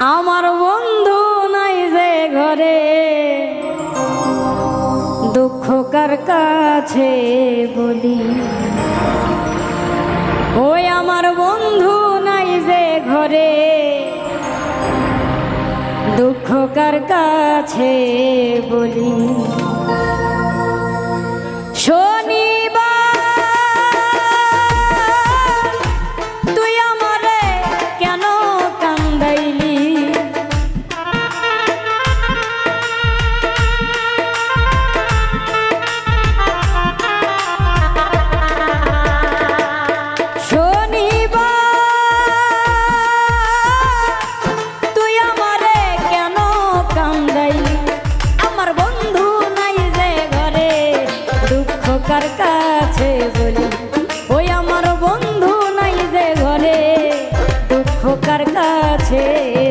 আমার বন্ধু নাই যে ঘরে। দুঃখ কার কাছে বলি? ওই আমার বন্ধু নাই যে ঘরে। দুঃখ কার কাছে বলি?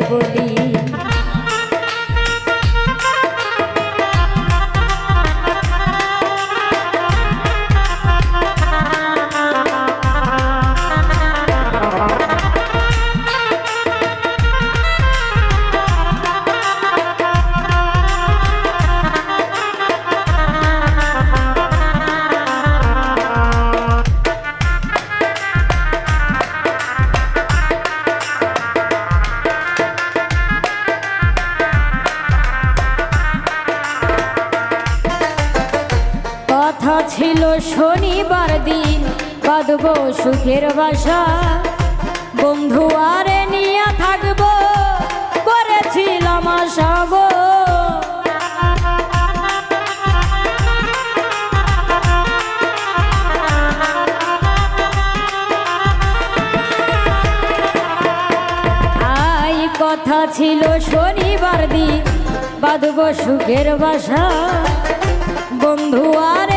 বলি বাঁধব সুখের বাসা। বন্ধু আরে নিয়ে থাকব, করেছিলাম আশা আই কথা ছিল শনিবার দিন, বাঁধব সুখের বাসা। বন্ধু আরে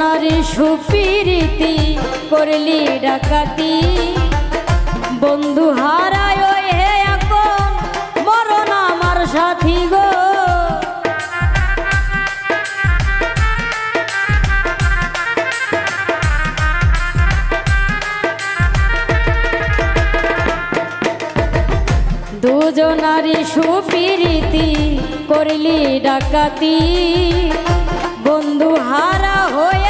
দুজনারি সুপিরিতি করলি ডাকাতি। বন্ধু হারায় হে এখন, মরণ আমার সাথী গো। দুজনারি সুপিরিতি করলি ডাকাতি। বন্ধু হারা হয়ে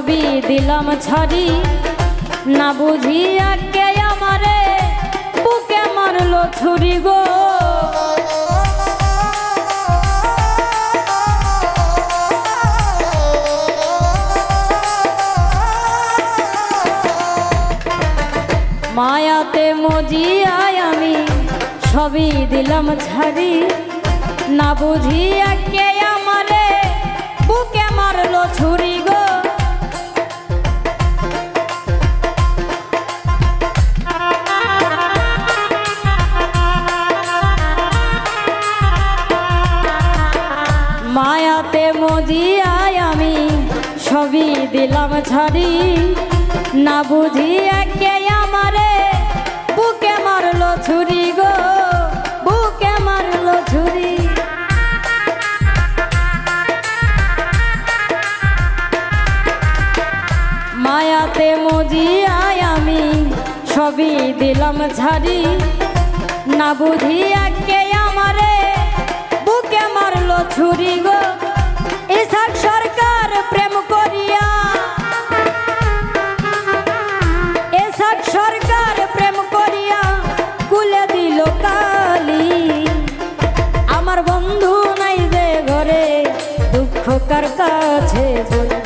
সবই দিলাম ছাড়ি। না বুঝিয়া কে আমারে বুকে মারলো ছুরি গো। মায়াতে মজিয়ায় আমি সবই দিলাম ছাড়ি। না বুঝিয়া কে আমারে বুকে মারলো ছুরি গো। দিলাম ছাড়ি না বুঝিয়া কে আমারে বুকে মারলো ছুরি গো, বুকে মারলো ছুরি। মায়াতে মজিয়ায় আমি সবই দিলাম ছাড়ি না বুঝিয়া কে আমারে বুকে মারলো ছুরি গো ইসাক সরকার বলি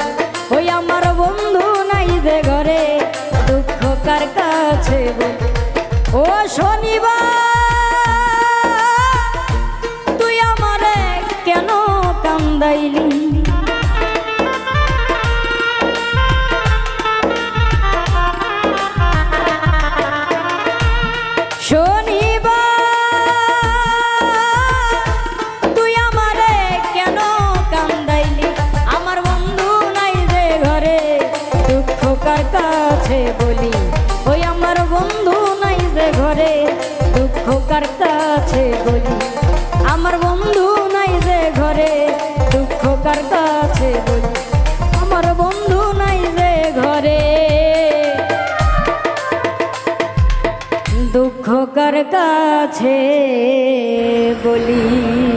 ওই আমার বন্ধু নাই যে ঘরে দুঃখ কার কাছে ও শনিবার কার কাছে বলি। আমার বন্ধু নাই যে ঘরে, দুঃখ কার কাছে বলি। আমার বন্ধু নাই যে ঘরে। দুঃখ কার কাছে বলি।